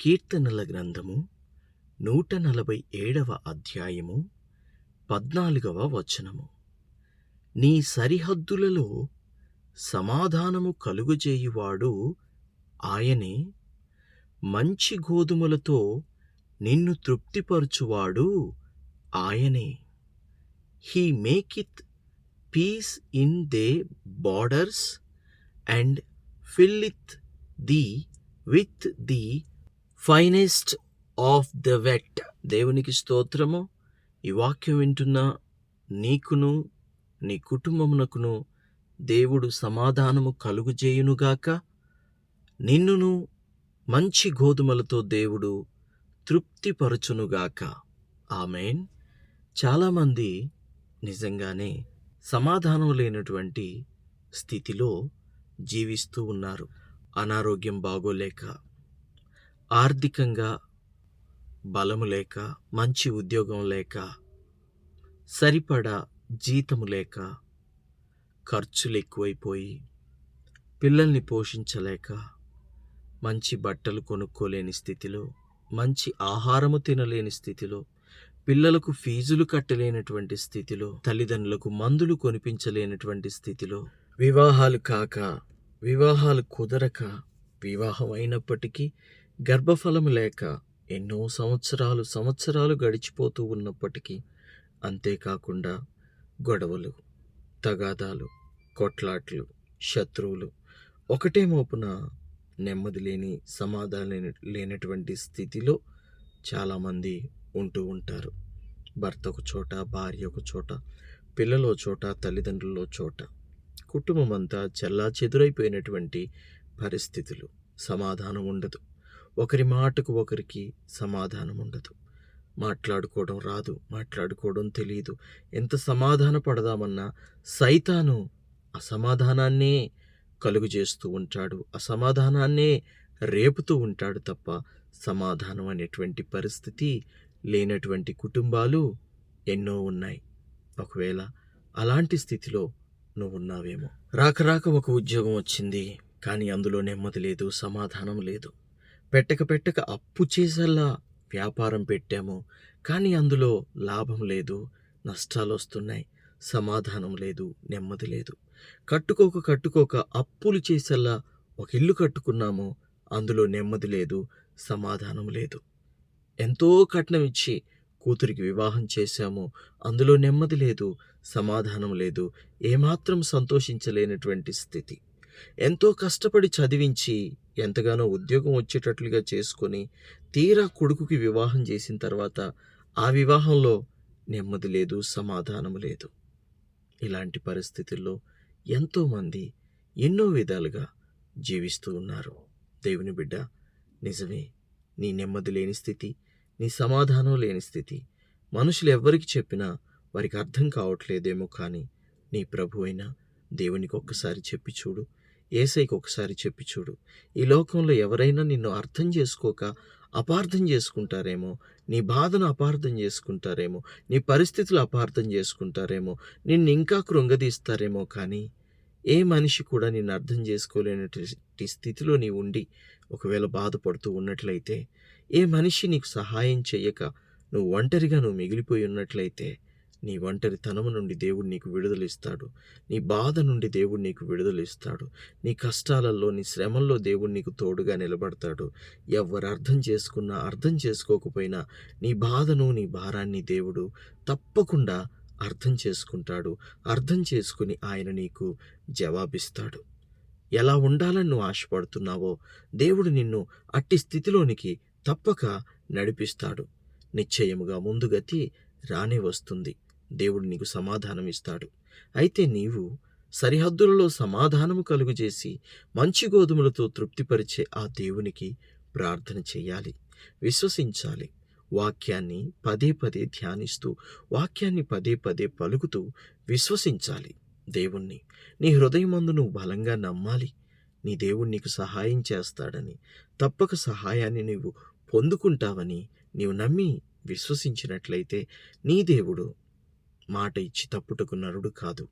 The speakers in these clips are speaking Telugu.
కీర్తనల గ్రంథము నూట నలభై ఏడవ అధ్యాయము పద్నాలుగవ వచనము. నీ సరిహద్దులలో సమాధానము కలుగుజేయువాడు ఆయనే. మంచి గోధుమలతో నిన్ను తృప్తిపరచువాడు ఆయనే. He maketh peace in the borders and filleth thee with the finest of the wheat. దేవునికి స్తోత్రము. ఈ వాక్యం వింటున్న నీకును నీ కుటుంబమునకును దేవుడు సమాధానము కలుగుజేయునుగాక నిన్నును మంచి గోధుమలతో దేవుడు తృప్తిపరచునుగాక. ఆమెన్. చాలామంది నిజంగానే సమాధానం లేనటువంటి స్థితిలో జీవిస్తూ ఉన్నారు. అనారోగ్యం బాగోలేక ఆర్థికంగా బలము లేక మంచి ఉద్యోగం లేక సరిపడా జీతము లేక ఖర్చులు ఎక్కువైపోయి పిల్లల్ని పోషించలేక మంచి బట్టలు కొనుక్కోలేని స్థితిలో మంచి ఆహారము తినలేని స్థితిలో పిల్లలకు ఫీజులు కట్టలేనటువంటి స్థితిలో తల్లిదండ్రులకు మందులు కొనిపించలేనటువంటి స్థితిలో వివాహాలు కాక వివాహాలు కుదరక వివాహం అయినప్పటికీ గర్భఫలం లేక ఎన్నో సంవత్సరాలు సంవత్సరాలు గడిచిపోతూ ఉన్నప్పటికీ అంతేకాకుండా గొడవలు తగాదాలు కొట్లాట్లు శత్రువులు ఒకటే మోపున నెమ్మది లేని సమాధానం లేనటువంటి స్థితిలో చాలామంది ఉంటూ ఉంటారు. భర్త ఒక చోట భార్య ఒక చోట పిల్లల చోట తల్లిదండ్రుల చోట. కుటుంబం అంతా చెల్లా చెదురైపోయినటువంటి పరిస్థితులు. సమాధానం ఉండదు. ఒకరి మాటకు ఒకరికి సమాధానం ఉండదు. మాట్లాడుకోవడం రాదు మాట్లాడుకోవడం తెలియదు ఎంత సమాధాన పడదామన్నా సైతాను అసమాధానాన్నే కలుగు చేస్తూ ఉంటాడు అసమాధానాన్నే రేపుతూ ఉంటాడు తప్ప సమాధానం అనేటువంటి పరిస్థితి లేనటువంటి కుటుంబాలు ఎన్నో ఉన్నాయి. ఒకవేళ అలాంటి స్థితిలో నువ్వు ఉన్నావేమో ఒక ఉద్యోగం వచ్చింది కానీ అందులో నెమ్మది లేదు సమాధానం లేదు. పెట్టక పెట్టక అప్పు చేసేలా వ్యాపారం పెట్టాము. కానీ అందులో లాభం లేదు నష్టాలు వస్తున్నాయి సమాధానం లేదు నెమ్మది లేదు. కట్టుకోక కట్టుకోక అప్పులు చేసేలా ఒక ఇల్లు కట్టుకున్నాము. అందులో నెమ్మది లేదు సమాధానం లేదు. ఎంతో కట్నం ఇచ్చి కూతురికి వివాహం చేశాము. అందులో నెమ్మది లేదు సమాధానం లేదు. ఏమాత్రం సంతోషించలేనటువంటి స్థితి. ఎంతో కష్టపడి చదివించి ఎంతగానో ఉద్యోగం వచ్చేటట్లుగా చేసుకొని తీరా కొడుకుకి వివాహం చేసిన తర్వాత ఆ వివాహంలో నెమ్మది లేదు సమాధానం లేదు. ఇలాంటి పరిస్థితుల్లో ఎంతోమంది ఎన్నో విధాలుగా జీవిస్తూ ఉన్నారు. దేవుని బిడ్డ నిజమే నీ నెమ్మది లేని స్థితి నీ సమాధానం లేని స్థితి. మనుషులు ఎవ్వరికి చెప్పినా వారికి అర్థం కావట్లేదేమో కానీ నీ ప్రభు అయినా దేవునికి ఒక్కసారి చెప్పి చూడు. ఏసైకి ఒకసారి చెప్పి చూడు. ఈ లోకంలో ఎవరైనా నిన్ను అర్థం చేసుకోక అపార్థం చేసుకుంటారేమో నీ బాధను అపార్థం చేసుకుంటారేమో నీ పరిస్థితులు అపార్థం చేసుకుంటారేమో నిన్ను ఇంకా కృంగదీస్తారేమో కానీ ఏ మనిషి కూడా నిన్ను అర్థం చేసుకోలేనటువంటి స్థితిలో నీ ఉండి ఒకవేళ బాధపడుతూ ఉన్నట్లయితే ఏ మనిషి నీకు సహాయం చేయక నువ్వు ఒంటరిగా నువ్వు మిగిలిపోయి ఉన్నట్లయితే నీ ఒంటరితనము నుండి దేవుడు నీకు విడుదలిస్తాడు నీ బాధ నుండి దేవుడు నీకు విడుదలిస్తాడు నీ కష్టాలలో నీ శ్రమల్లో దేవుడు నీకు తోడుగా నిలబడతాడు. ఎవరు అర్థం చేసుకున్నా అర్థం చేసుకోకపోయినా నీ బాధను నీ భారాన్ని దేవుడు తప్పకుండా అర్థం చేసుకుంటాడు. అర్థం చేసుకుని ఆయన నీకు జవాబిస్తాడు. ఎలా ఉండాలని నువ్వు ఆశపడుతున్నావో దేవుడు నిన్ను అట్టి స్థితిలోనికి తప్పక నడిపిస్తాడు. నిశ్చయముగా ముందుగతి రానే వస్తుంది దేవుడు నీకు సమాధానం ఇస్తాడు అయితే నీవు సరిహద్దులలో సమాధానము కలుగజేసి మంచి గోధుమలతో తృప్తిపరిచే ఆ దేవునికి ప్రార్థన చేయాలి. విశ్వసించాలి. వాక్యాన్ని పదే పదే ధ్యానిస్తూ వాక్యాన్ని పదే పదే పలుకుతూ విశ్వసించాలి. దేవుణ్ణి నీ హృదయమందు నువ్వు బలంగా నమ్మాలి. నీ దేవుడు నీకు సహాయం చేస్తాడని తప్పక సహాయాన్ని నీవు పొందుకుంటావని నీవు నమ్మి విశ్వసించినట్లయితే నీ దేవుడు మాట ఇచ్చి తప్పుటకు నరుడు కాదు.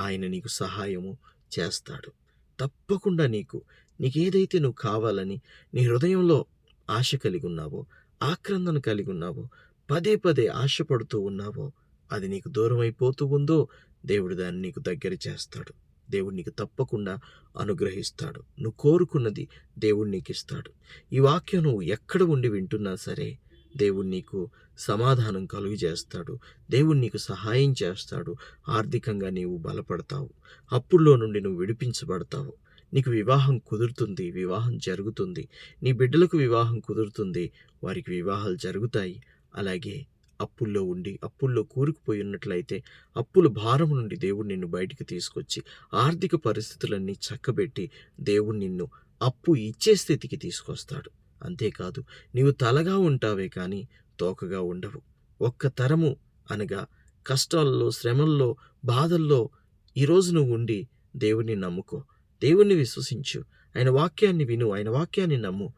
ఆయన నీకు సహాయము చేస్తాడు. తప్పకుండా నీకు నీకేదైతే నువ్వు కావాలని నీ హృదయంలో ఆశ కలిగి ఉన్నావో ఆక్రందన కలిగి ఉన్నావో పదే పదే ఆశపడుతూ ఉన్నావో అది నీకు దూరం అయిపోతూ ఉందో దేవుడు దాన్ని నీకు దగ్గర చేస్తాడు. దేవుడు నీకు తప్పకుండా అనుగ్రహిస్తాడు. నువ్వు కోరుకున్నది దేవుడు నీకు ఇస్తాడు ఈ వాక్యం నువ్వు ఎక్కడ ఉండి వింటున్నా సరే దేవుడు నీకు సమాధానం కలుగు చేస్తాడు. దేవుడు నీకు సహాయం చేస్తాడు. ఆర్థికంగా నీవు బలపడతావు. అప్పుల్లో నుండి నువ్వు విడిపించబడతావు. నీకు వివాహం కుదురుతుంది. వివాహం జరుగుతుంది. నీ బిడ్డలకు వివాహం కుదురుతుంది. వారికి వివాహాలు జరుగుతాయి. అలాగే అప్పుల్లో ఉండి అప్పుల్లో కూరుకుపోయి ఉన్నట్లయితే అప్పుల భారం నుండి దేవుడు నిన్ను బయటికి తీసుకొచ్చి ఆర్థిక పరిస్థితులన్నీ చక్కబెట్టి దేవుడు నిన్ను అప్పు ఇచ్చే స్థితికి తీసుకొస్తాడు. అంతేకాదు నీవు తలగా ఉంటావే కానీ తోకగా ఉండవు. ఒక్క తరము అనగా కష్టాల్లో శ్రమల్లో బాధల్లో ఈరోజు నువ్వు ఉండి దేవుణ్ణి నమ్ముకో. దేవుణ్ణి విశ్వసించు. ఆయన వాక్యాన్ని విను. ఆయన వాక్యాన్ని నమ్ము.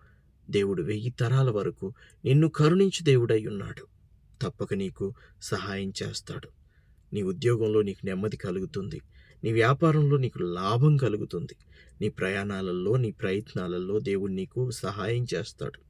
దేవుడు వెయ్యి తరాల వరకు నిన్ను కరుణించు దేవుడై ఉన్నాడు. తప్పక నీకు సహాయం చేస్తాడు. నీ ఉద్యోగంలో నీకు నెమ్మది కలుగుతుంది. నీ వ్యాపారంలో నీకు లాభం కలుగుతుంది. నీ ప్రయాణాలలో నీ ప్రయత్నాలలో దేవుడు నీకు సహాయం చేస్తాడు.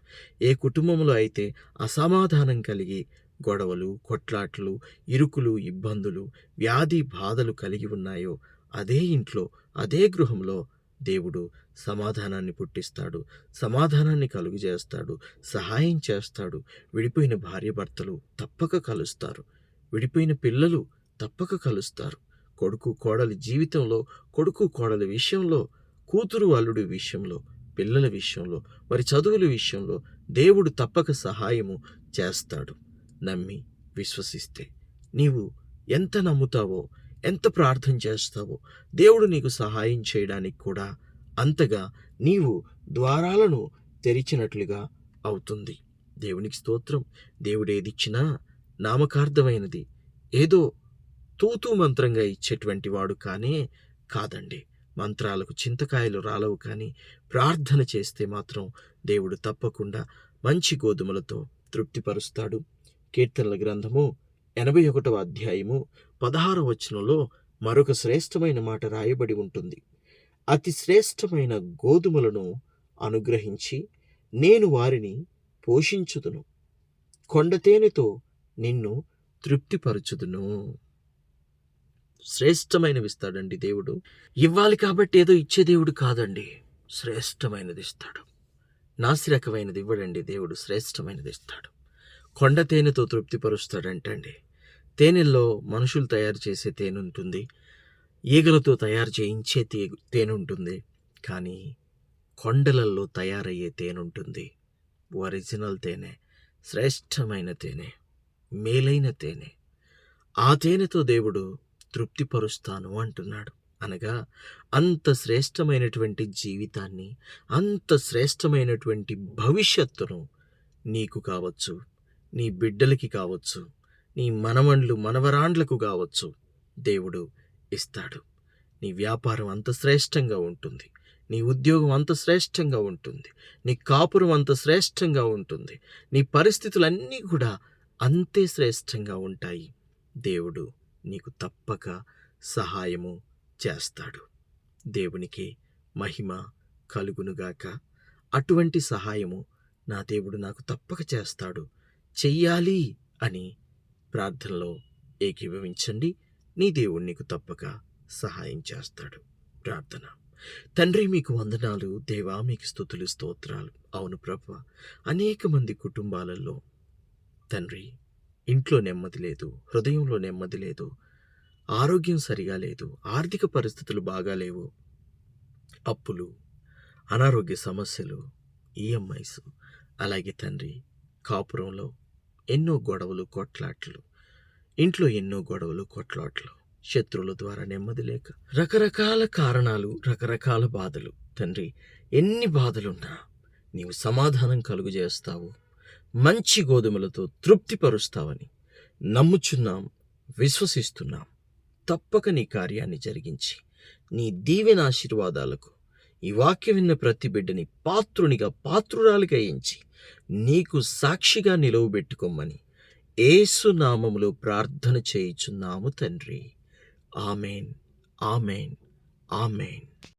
ఏ కుటుంబంలో అయితే అసమాధానం కలిగి గొడవలు కొట్లాట్లు ఇరుకులు ఇబ్బందులు వ్యాధి బాధలు కలిగి ఉన్నాయో అదే ఇంట్లో అదే గృహంలో దేవుడు సమాధానాన్ని పుట్టిస్తాడు. సమాధానాన్ని కలుగు చేస్తాడు. సహాయం చేస్తాడు. విడిపోయిన భార్యభర్తలు తప్పక కలుస్తారు. విడిపోయిన పిల్లలు తప్పక కలుస్తారు. కొడుకు కోడలి జీవితంలో కొడుకు కోడలి విషయంలో కూతురు అల్లుడి విషయంలో పిల్లల విషయంలో వారి చదువుల విషయంలో దేవుడు తప్పక సహాయము చేస్తాడు. నమ్మి విశ్వసిస్తే నీవు ఎంత నమ్ముతావో ఎంత ప్రార్థన చేస్తావో దేవుడు నీకు సహాయం చేయడానికి కూడా అంతగా నీవు ద్వారాలను తెరిచినట్లుగా అవుతుంది. దేవునికి స్తోత్రం. దేవుడు ఏదిచ్చినా నామకార్థమైనది. ఏదో తూతూ మంత్రంగా ఇచ్చేటువంటి వాడు కానే కాదండి. మంత్రాలకు చింతకాయలు రాలవు కానీ ప్రార్థన చేస్తే మాత్రం దేవుడు తప్పకుండా మంచి గోధుమలతో తృప్తిపరుస్తాడు. కీర్తనల గ్రంథము ఎనభై ఒకటవ అధ్యాయము పదహార వచనంలో మరొక శ్రేష్టమైన మాట రాయబడి ఉంటుంది. అతి శ్రేష్టమైన గోధుమలను అనుగ్రహించి నేను వారిని పోషించుదును. కొండతేనెతో నిన్ను తృప్తిపరచుదును. శ్రేష్టమైనవి ఇస్తాడండి దేవుడు. ఇవ్వాలి కాబట్టి ఏదో ఇచ్చే దేవుడు కాదండి. శ్రేష్టమైనది ఇస్తాడు నాసిరకమైనది ఇవ్వడండి దేవుడు శ్రేష్టమైనది ఇస్తాడు కొండ తేనెతో తృప్తిపరుస్తాడంటండి. తేనెల్లో మనుషులు తయారు చేసే తేనె ఉంటుంది. ఈగలతో తయారు చేయించే తే తేనె ఉంటుంది. కానీ కొండలలో తయారయ్యే తేనె ఉంటుంది. ఒరిజినల్ తేనె శ్రేష్టమైన తేనె మేలైన తేనె. ఆ తేనెతో దేవుడు తృప్తిపరుస్తాను అంటున్నాడు. అనగా అంత శ్రేష్టమైనటువంటి జీవితాన్ని అంత శ్రేష్టమైనటువంటి భవిష్యత్తును నీకు కావచ్చు నీ బిడ్డలకి కావచ్చు నీ మనమండ్లు మనవరాండ్లకు కావచ్చు దేవుడు ఇస్తాడు. నీ వ్యాపారం అంత శ్రేష్టంగా ఉంటుంది. నీ ఉద్యోగం అంత శ్రేష్టంగా ఉంటుంది. నీ కాపురం అంత శ్రేష్టంగా ఉంటుంది. నీ పరిస్థితులన్నీ కూడా అంతే శ్రేష్టంగా ఉంటాయి. దేవుడు నీకు తప్పక సహాయము చేస్తాడు. దేవునికి మహిమ కలుగునుగాక. అటువంటి సహాయము నా దేవుడు నాకు తప్పక చేస్తాడు. చెయ్యాలి అని ప్రార్థనలో ఏకీభవించండి. నీ దేవుడు నీకు తప్పక సహాయం చేస్తాడు. ప్రార్థన. తండ్రి మీకు వందనాలు. దేవా మీకు స్థుతులు స్తోత్రాలు. అవును ప్రభు అనేక మంది కుటుంబాలలో తండ్రి ఇంట్లో నెమ్మది లేదు హృదయంలో నెమ్మది లేదు ఆరోగ్యం సరిగా లేదు ఆర్థిక పరిస్థితులు బాగాలేవు అప్పులు అనారోగ్య సమస్యలు ఈఎంఐస్ అలాగే తండ్రి కాపురంలో ఎన్నో గొడవలు కొట్లాట్లు ఇంట్లో ఎన్నో గొడవలు కొట్లాట్లు శత్రువుల ద్వారా నెమ్మది లేక రకరకాల కారణాలు రకరకాల బాధలు. తండ్రి ఎన్ని బాధలున్నా నీవు సమాధానం కలుగజేస్తావు మంచి గోధుమలతో తృప్తిపరుస్తావని నమ్ముచున్నాం విశ్వసిస్తున్నాం. తప్పక నీ కార్యాన్ని జరిగించి నీ దీవెన ఆశీర్వాదాలకు ఈ వాక్యం విన్న ప్రతి బిడ్డని పాత్రునిగా పాత్రురాలిగా ఎంచి నీకు సాక్షిగా నిలవబెట్టుకోమని ఏసునామములో ప్రార్థన చేయుచున్నాము తండ్రి. Amen amen amen.